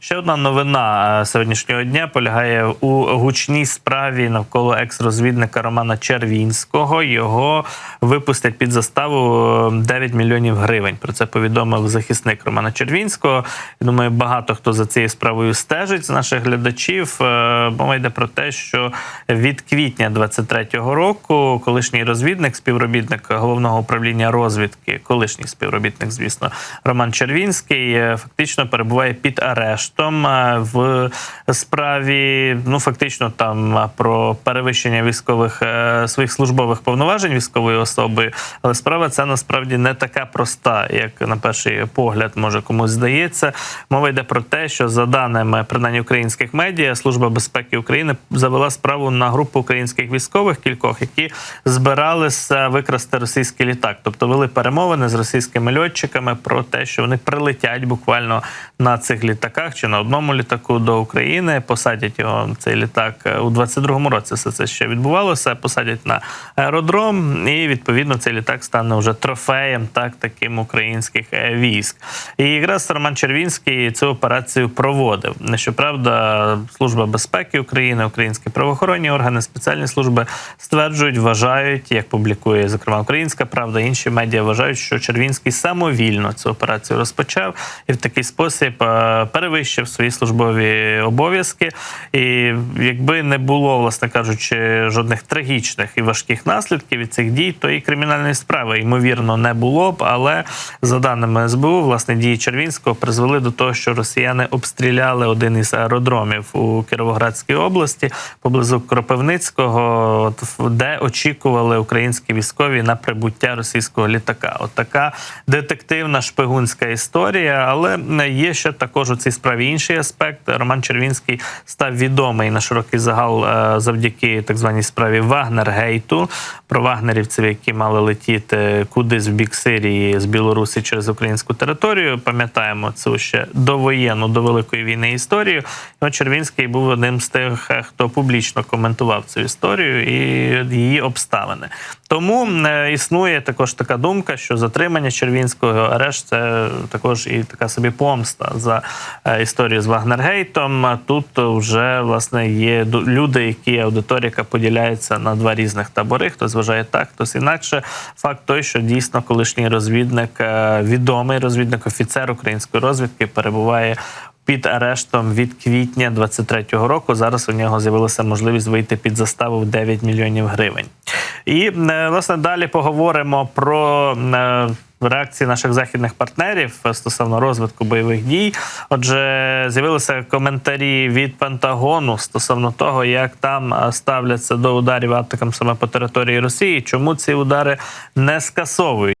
Ще одна новина е, сьогоднішнього дня полягає у гучній справі навколо екс-розвідника Романа Червінського. Його випустять під заставу е, 9 мільйонів гривень. Про це повідомив захисник Романа Червінського. Думаю, багато хто за цією справою стежить з наших глядачів. Е, Мова йде про те, що від квітня 23-го року колишній розвідник, співробітник головного управління розвідки, колишній співробітник, звісно, Роман Червінський, е, фактично перебуває під арештом е, в справі. Ну фактично там е, про перевищення військових е, своїх службових повноважень військової особи. Але справа ця насправді не така проста, як на перший погляд може комусь здається. Мова йде про те, що за даними принаймні українських медіа, служба безпеки України завела справу на групу українських військових кількох, які збиралися викрасти російський літак, тобто вели перемовини з російськими льотчиками про те, що вони прилетять буквально на цих літаках чи на одному літаку до України, посадять його цей літак е, у 22-му році. Все це ще відбувалося. Посадять на аеродром, і відповідно цей літак стане вже трофеєм, так таким українських е, військ. І якраз Роман Червінський цю операцію проводив. Щоправда, служба безпеки України, українські правоохоронні органи, спеціальні служби стверджують, вважають, як публікує зокрема Українська Правда, інші медіа вважають, що Червінський самовільно цю операцію розпочав і в такий спосіб е, перевищив свої службові обов'язки. І якби не було, власне кажучи, жодних трагічних і важких наслідків від цих дій, то і кримінальної справи ймовірно не було б. Але за даними СБУ, власне дії Червінського призвели до того, що росіяни обстріляли один із аеродромів у Кіровоградській області поблизу Кропивницького, де очікували українські військові на прибуття російського літака. От така детективна шпигунська історія. Але є ще також у цій справі інший аспект. Роман Червінський став відомий на широкий загал е, завдяки так званій справі Вагнергейту про вагнерівців, які мали летіти кудись в бік Сирії з Білорусі через українську територію. Пам'ятаємо цю ще довоєнну до великої війни історію. І Червінський був одним з тих, е, хто публічно коментував цю історію і її обставини. Тому е, існує також така думка, що затримання Червінського арешт це також і така собі помста за е, історію з Вагнергейтом. Тут вже власне є люди, які аудиторія яка поділяється на два різних табори. Хтось вважає так, хтось інакше. Факт той, що дійсно колишній розвідник, е, відомий розвідник, офіцер української розвідки перебуває. Під арештом від квітня 23-го року зараз у нього з'явилася можливість вийти під заставу в 9 мільйонів гривень. І е, власне далі поговоримо про е, реакції наших західних партнерів стосовно розвитку бойових дій. Отже, з'явилися коментарі від Пентагону стосовно того, як там е, ставляться до ударів атакам саме по території Росії, чому ці удари не скасовують.